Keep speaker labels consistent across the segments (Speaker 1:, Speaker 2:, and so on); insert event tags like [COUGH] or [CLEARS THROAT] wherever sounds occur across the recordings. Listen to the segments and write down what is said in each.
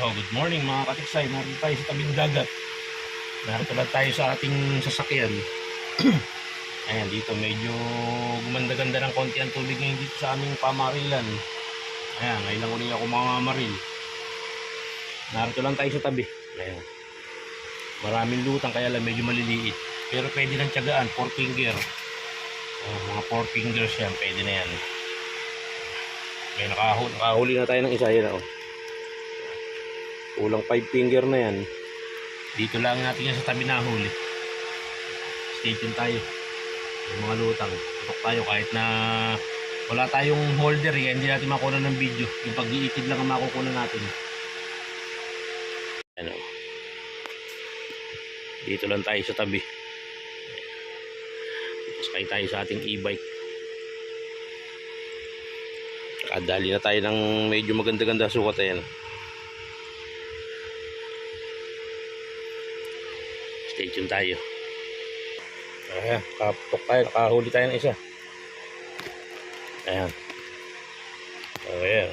Speaker 1: Oh, good morning mga katiksay. Narito tayo sa tabing dagat. Narito lang tayo sa ating sasakyan. [CLEARS THROAT] Ayan, dito medyo gumanda-ganda ng konti ang tubig ngayon dito sa aming pamarilan. Ayan, ngayon lang ulit ako mga maril. Narito lang tayo sa tabi. Ayan. Maraming lutang kaya lang medyo maliliit. Pero pwede lang tiyagaan, four finger. Ayan, mga four fingers yan, pwede na yan. May nakahuli, nakahuli na tayo ng isa yan. Oh. Kulang 5 finger na yan. Dito lang natin yan sa tabi na huli. Stay tuned tayo. Yung mga lutang. Tutok tayo kahit na wala tayong holder eh. Hindi natin makuha ng video. Yung pag-iitid lang ang makukuha natin. Ano? Dito lang tayo sa tabi. Sakay tayo sa ating e-bike. Kadali na tayo ng medyo maganda-ganda sukat ayan. Stay tuned tayo. Ayan, kaputok tayo. Nakahuli tayo ng isa. Ayan. Oh, ayan.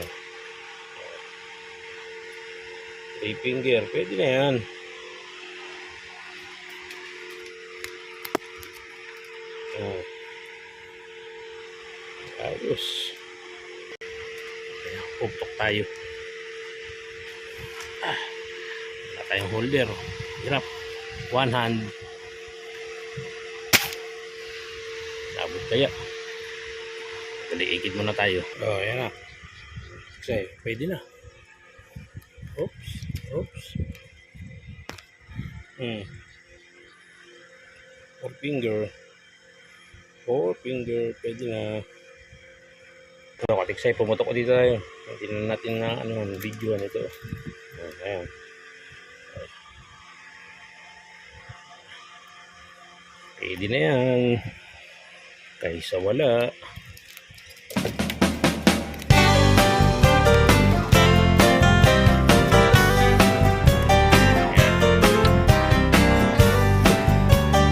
Speaker 1: Three finger. Pwede na yan. Oh. Ayos. Ayan, puputok tayo. Ah, wala tayong holder. Hirap. One hand. Labot kaya. Paliikid muna tayo. Oh, ayan na. Kasi, pwede na. Oops. Oops. Hmm. Four finger. Four finger. Pwede na. So, katiksay, pumutok ko dito tayo. Tingnan natin na ano, video nito. Oh, ayan. Pwede na yan. Kaysa wala.